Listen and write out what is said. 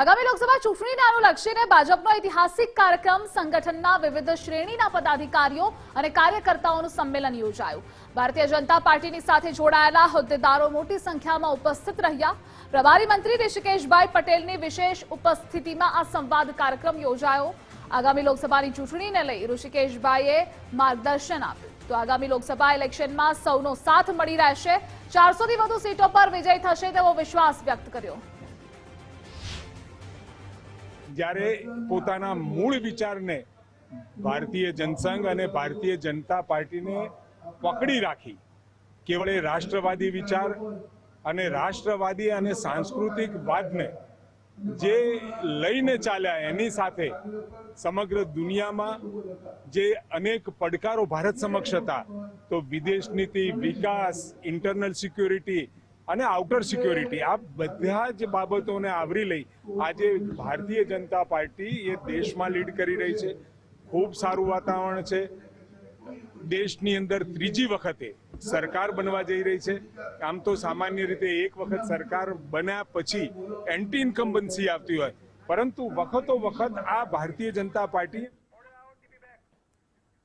આગામી લોકસભા ચૂંટણીને અનુલક્ષીને ભાજપનો ઐતિહાસિક કાર્યક્રમ, સંગઠનના વિવિધ શ્રેણીના પદાધિકારીઓ અને કાર્યકર્તાઓનું સંમેલન યોજાયું. ભારતીય જનતા પાર્ટીની સાથે જોડાયેલા હોદ્દેદારો મોટી સંખ્યામાં ઉપસ્થિત રહ્યા. પ્રભારી મંત્રી ઋષિકેશભાઈ પટેલની વિશેષ ઉપસ્થિતિમાં આ સંવાદ કાર્યક્રમ યોજાયો. આગામી લોકસભાની ચૂંટણીને લઈ ઋષિકેશભાઈએ માર્ગદર્શન આપ્યું. તો આગામી લોકસભા ઇલેક્શનમાં સૌનો સાથ મળી રહેશે. ચારસોથી વધુ સીટો પર વિજય થશે તેવો વિશ્વાસ વ્યક્ત કર્યો. જ્યારે પોતાના મૂળ વિચારને ભારતીય જનસંઘ અને ભારતીય જનતા પાર્ટીને પકડી રાખી, કેવળ રાષ્ટ્રવાદી વિચાર અને રાષ્ટ્રવાદી અને સાંસ્કૃતિક વાદને જે લઈને ચાલ્યા એની સાથે સમગ્ર દુનિયામાં જે અનેક પડકારો ભારત સમક્ષ હતા, તો વિદેશ નીતિ, વિકાસ ઇન્ટરનલ સિક્યોરિટી અને આઉટર સિક્યોરિટી આ બધા જ બાબતોને આવરી લઈ આજે ભારતીય જનતા પાર્ટી એ દેશમાં લીડ કરી રહી છે. ખૂબ સારું વાતાવરણ છે. દેશની અંદર ત્રીજી વખતે સરકાર બનવા જઈ રહી છે. આમ તો સામાન્ય રીતે એક વખત સરકાર બન્યા પછી એન્ટી ઇન્કમ્બન્સી આવતી હોય. પરંતુ વખતો વખત આ ભારતીય જનતા પાર્ટી